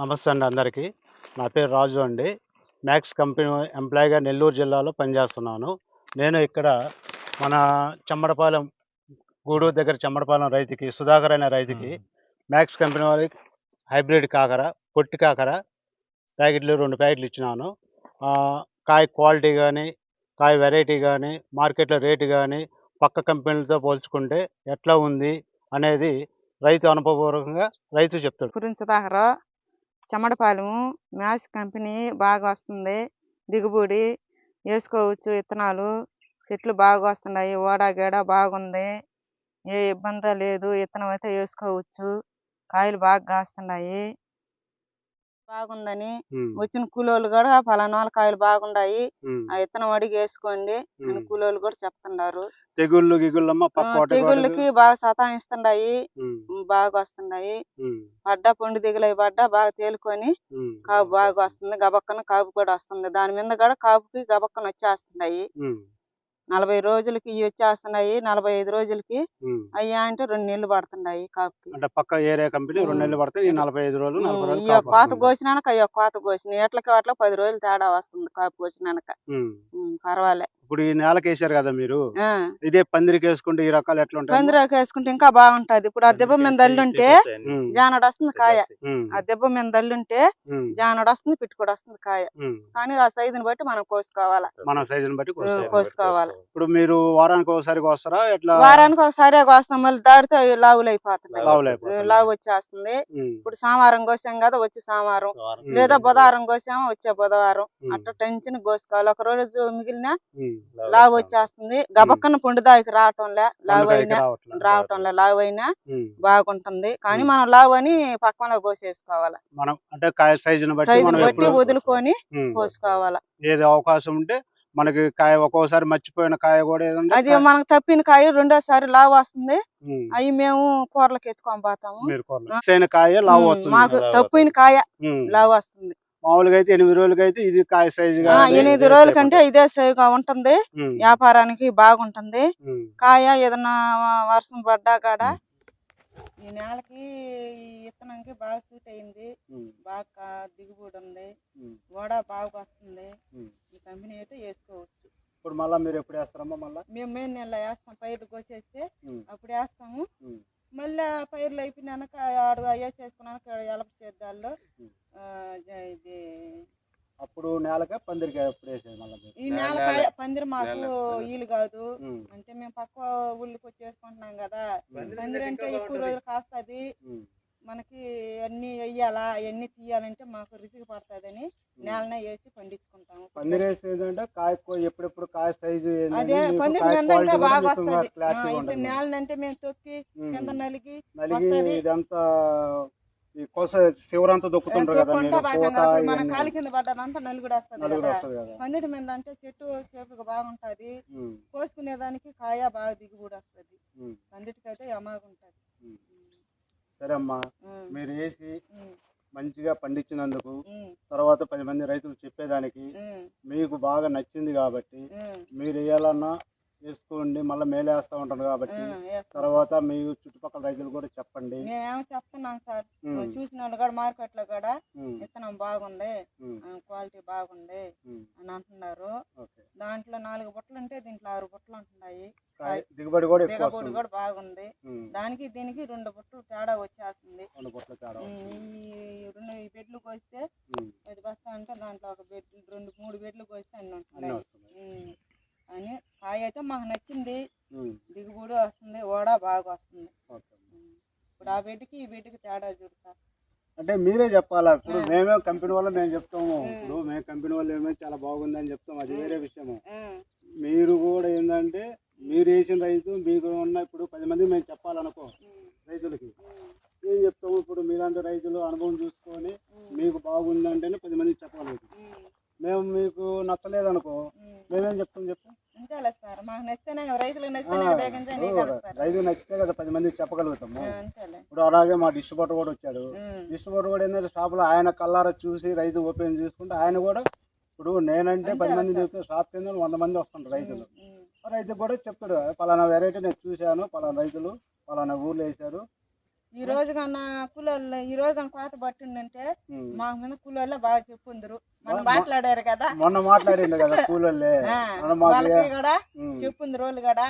నమస్తే అండి అందరికీ. నా పేరు రాజు అండి. మ్యాక్స్ కంపెనీ ఎంప్లాయీగా నెల్లూరు జిల్లాలో పనిచేస్తున్నాను. నేను ఇక్కడ మన చెమ్మడపాలెం గూడూరు దగ్గర చెమ్మడపాలెం రైతుకి సుధాకర్ అనే రైతుకి మ్యాక్స్ కంపెనీ వారికి హైబ్రిడ్ కాకర పొట్టి కాకర ప్యాకెట్లు రెండు ప్యాకెట్లు ఇచ్చినాను. ఆ, కాయ క్వాలిటీ కానీ కాయ వెరైటీ కానీ మార్కెట్లో రేటు కానీ పక్క కంపెనీలతో పోల్చుకుంటే ఎట్లా ఉంది అనేది రైతు అనుభవపూర్వకంగా రైతు చెప్తాడు. పురిన్ చెమ్మడపాలెము మ్యాచ్ కంపెనీ బాగా వస్తుంది దిగుబడి వేసుకోవచ్చు విత్తనాలు చెట్లు బాగా వస్తున్నాయి ఓడా గేడ బాగుంది ఏ ఇబ్బంది లేదు విత్తనం అయితే వేసుకోవచ్చు కాయలు బాగా కాస్తున్నాయి బాగుందని. వచ్చిన కూలోళ్ళు కూడా పలానా వాళ్ళ కాయలు బాగున్నాయి ఉమ్, ఆ విత్తనం అడిగి వేసుకోండి అని. కూలోళ్ళు కూడా చెప్తున్నారు. తెగుళ్ళు గిగుళ్ళమ్మ తెగుళ్ళకి బాగా సతాయిస్తున్నాయి బాగా వస్తున్నాయి పడ్డ పొండి దిగులై పడ్డ బాగా తేలుకొని కాపు బాగా వస్తుంది గబక్కన కాపు కూడా వస్తుంది. దాని మీద కూడా కాపుకి గబక్కన వచ్చేస్తున్నాయి. నలభై రోజులకి ఇవి వచ్చేస్తున్నాయి నలభై ఐదు రోజులకి. అయ్యా అంటే రెండు నెలలు పడుతున్నాయి కాపుకి. అంటే పక్క ఏరియా కంపెనీ రెండు నెలలు పడతాయి ఈ నలభై ఐదు రోజులు ఇయ్య కోత. కోసినాక అయ్యో కోత కోసిన ఎట్లకి అట్లా పది రోజులు తేడా వస్తుంది కాపు కోసినాక. పర్వాలే. ఇప్పుడు ఈ నేలకి వేసారు కదా మీరు? ఇదే పందిరికి వేసుకుంటే ఈ రకాలు ఎట్లా ఉంటాయి పందిరాకు వేసుకుంటే ఇంకా బాగుంటది. ఇప్పుడు ఆ దెబ్బ మీద దల్లుంటే జానడు వస్తుంది కాయ. ఆ దెబ్బ మీద దల్లుంటే జానడు వస్తుంది పిట్టుకోడు వస్తుంది కాయ. కానీ ఆ సైజుని బట్టి మనం కోసుకోవాలా? మన సైజుని బట్టి కోస్తారు. కోసుకోవాలి. ఇప్పుడు మీరు వారానికి ఒకసారి వస్తారా ఎట్లా? వారానికి ఒకసారి కోస్తాం. మళ్ళీ దాడితే అవి లావులు అయిపోతున్నాయి. లావు వచ్చేస్తుంది ఇప్పుడు సోమవారం కోసాం కదా వచ్చే సోమవారం. లేదా బుధవారం కోసాము వచ్చే బుధవారం. అట్లా టెన్షన్ కోసుకోవాలి. ఒక రోజు మిగిలిన. లావు వచ్చేస్తుంది గబక్కన పొండుదాకి రావటంలే లావు అయినా. రావటంలే లావు అయినా. బాగుంటుంది. కానీ. మనం లావు అని పక్కన కోసేసుకోవాలి. మనం అంటే కాయ సైజుని బట్టి వదులుకొని కోసుకోవాలి. ఏది అవకాశం ఉంటే మనకి కాయ ఒక్కోసారి మర్చిపోయిన కాయ కూడా ఏదంటే అది మనకు తప్పిన కాయ రెండోసారి లావు వస్తుంది అవి మేము కూరలకు ఎత్తుకొని పోతాము కాయ లావు మాకు తప్పిన కాయ. లావు వస్తుంది మామూలుగా అయితే ఎనిమిది రోజులకి అయితే ఇది కాయ సైజు ఎనిమిది రోజుల కంటే ఇదే సేగా ఉంటుంది. వ్యాపారానికి బాగుంటుంది. కాయ ఏదన్నా వర్షం పడ్డా కాడ ఈ నేలకి ఈ విత్తనానికి బాగా సూట్ అయింది. బాగా దిగుబడి ఉంది. గోడ బాగా వస్తుంది. ఈ కంపెనీ అయితే వేసుకోవచ్చు. ఇప్పుడు మళ్ళీ మీరు ఎప్పుడు వేస్తారమ్మా మళ్ళీ? మేము మే నెల వేస్తాం. పైర్లు కోసేస్తే. అప్పుడు వేస్తాము. మళ్ళీ పైర్లు అయిపోయినాక ఆడు వేసేసుకున్నాక ఎలప చేద్దాల్లో ఇది అప్పుడు నేలకే పందిరికి వేసేది మళ్ళీ? ఈ నేల పందిరి మాకు వీలు కాదు. అంటే మేము పక్క ఊళ్ళకి వచ్చేసుకుంటున్నాం కదా. పందిరి అంటే ఎక్కువ రోజులు కాస్తుంది. మనకి అన్ని వెయ్యాలా అవన్నీ తీయాలంటే మాకు రిసికి పడుతుందని నేలనే వేసి పండించుకుంటాము. పందిరి వేసేది అంటే కాయ ఎప్పుడెప్పుడు కాయ సైజు అదే పందిరి కూడా బాగా వస్తుంది. ఉంటుంది. నేలనంటే మేము తొక్కి. కింద నలిగి నలిగి. ఇదంతా ఈ కొస శివరంతా దొక్కుతుంటారు కదా మన కాలి కింద పడ్డదంతా నలుగుడు వస్తుంది కదా. పందిరి మీద అంటే చెట్టు చేపుగా బాగుంటది. కోసుకునేదానికి కాయ బాగా దిగుబడి వస్తుంది. పందిటికైతే అమాగుంటది ఉమ్. సరే అమ్మా మీరు వేసి మంచిగా పండించినందుకు తర్వాత పది మంది రైతులు చెప్పేదానికి మీకు బాగా నచ్చింది కాబట్టి మీరు వేయాలన్నా వేసుకోండి మళ్ళీ మేలేస్తూ ఉంటారు కాబట్టి. తర్వాత మీ చుట్టుపక్కల రైతులు కూడా చెప్పండి. మేమేమో చెప్తున్నాం సార్. చూసిన వాళ్ళు కూడా మార్కెట్లో కూడా విత్తనం బాగుంది క్వాలిటీ బాగుంది అని అంటున్నారు. దాంట్లో నాలుగు బుట్టలు ఉంటే దీంట్లో ఆరు బుట్టలు ఉంటున్నాయి. దిగుబడి కూడా దిగబడి కూడా బాగుంది. దానికి దీనికి రెండు బుట్టలు తేడా వచ్చేస్తుంది. ఈ రెండు ఈ బెడ్లు కోస్తే పది బస్తా అంటే దాంట్లో ఒక బెడ్ రెండు మూడు బెడ్లు కోస్తే అన్ని ఉంటున్నాయి. అని కాయ అయితే మాకు నచ్చింది. దిగుబడి వస్తుంది ఓడ బాగా వస్తుంది. ఇప్పుడు ఆ బెడ్కి ఈ బెడ్కి తేడా చూడు సార్. అంటే మీరే చెప్పాలా? ఇప్పుడు. మేమే కంపెనీ వాళ్ళు మేము చెప్తాము. ఇప్పుడు మేము కంపెనీ వాళ్ళు ఏమో చాలా బాగుందని చెప్తాం అది వేరే విషయము. మీరు కూడా ఏంటంటే మీరు వేసిన రైతు మీకు ఉన్న ఇప్పుడు పది మంది మేము చెప్పాలనుకో ఉమ్, రైతులకి ఉమ్, ఏం చెప్తాము ఇప్పుడు మీలాంటి రైతులు అనుభవం చూసుకొని మీకు బాగుందంటేనే పది మందికి చెప్పగలుగుతాం. మేము మీకు నచ్చలేదనుకో ఉమ్. మేమేం చెప్తాం చెప్పు? కలుస్తారు రైతు నచ్చితే కదా పది మందికి చెప్పగలుగుతాము. ఇప్పుడు అలాగే మా డిస్ట్రిబ్యూటర్ కూడా వచ్చాడు. డిస్ట్రిబ్యూటర్ కూడా ఏంటంటే షాపులో ఆయన కల్లారా చూసి రైతు ఓపెన్ చేసుకుంటే ఆయన కూడా ఇప్పుడు నేనంటే పది మంది చెప్తే షాప్ కింద వంద మంది వస్తుంటారు రైతులు. రైతు కూడా చెప్తాడు పలానా వెరైటీ నేను చూశాను పలానా రైతులు పలానా ఊర్లో వేశారు ఈ రోజు కన్నా కూలోళ్ళు ఈ రోజు కన్నా కోత పట్టిందంటే ఉమ్. మా మీద కూలోళ్ళే బాగా చెప్పుందరు మనం మాట్లాడారు కదా మొన్న మాట్లాడింది కదా కూలోళ్ళే వాళ్ళకి కూడా. చెప్పుంది రోజులు కూడా.